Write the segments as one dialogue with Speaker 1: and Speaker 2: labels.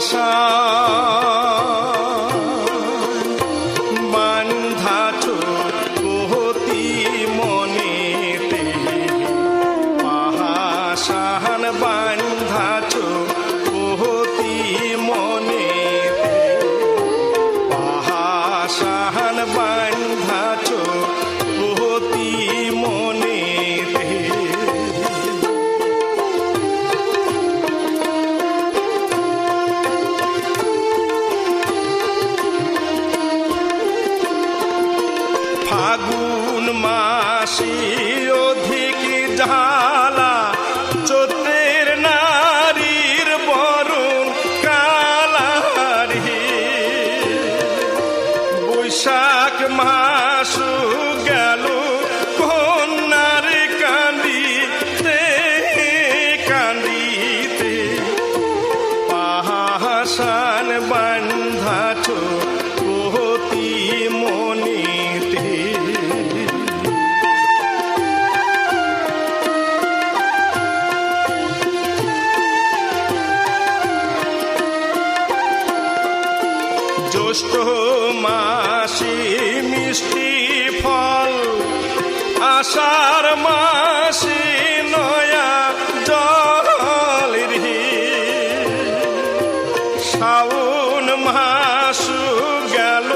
Speaker 1: 上。ফাগুন মাসি, অধিক ঝালা চোদ্দের নারীর বরুণ কালারি বৈশাখ মাস গেল, কন্যার কান্দিতে কান্দিতে। পাহাসান বান্ধাছ জ্যৈষ্ঠ মাসি মিষ্টি ফল, আষাঢ় মাসি নয়া জল শ্রাবণ মাস গেল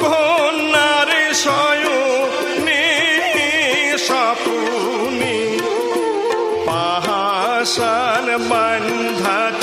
Speaker 1: কন্যার শয়নে সপুনি পাহাসান বান্ধাছ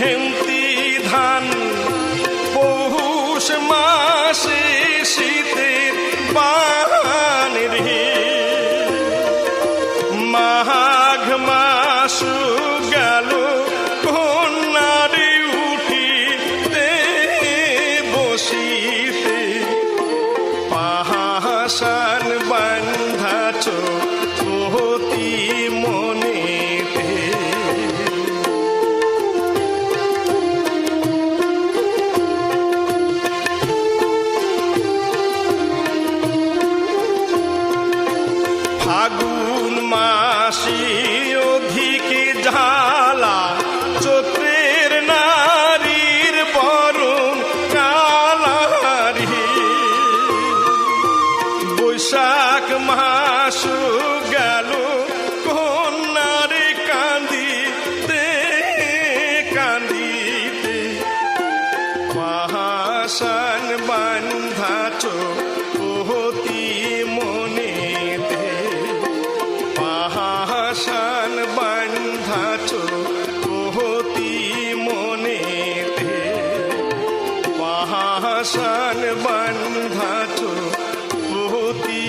Speaker 1: হেমতি ধান পৌষ মাসে শীতের পান রে। মাঘ মাস মাসি অধিক ঝালা চোত্রের নারীর বরুণ কালারি বৈশাখ মাস গেল, কন্যার কান্দিতে কান্দিতে। পাহাসান বান্ধাছ কহতি ঘাট বহতি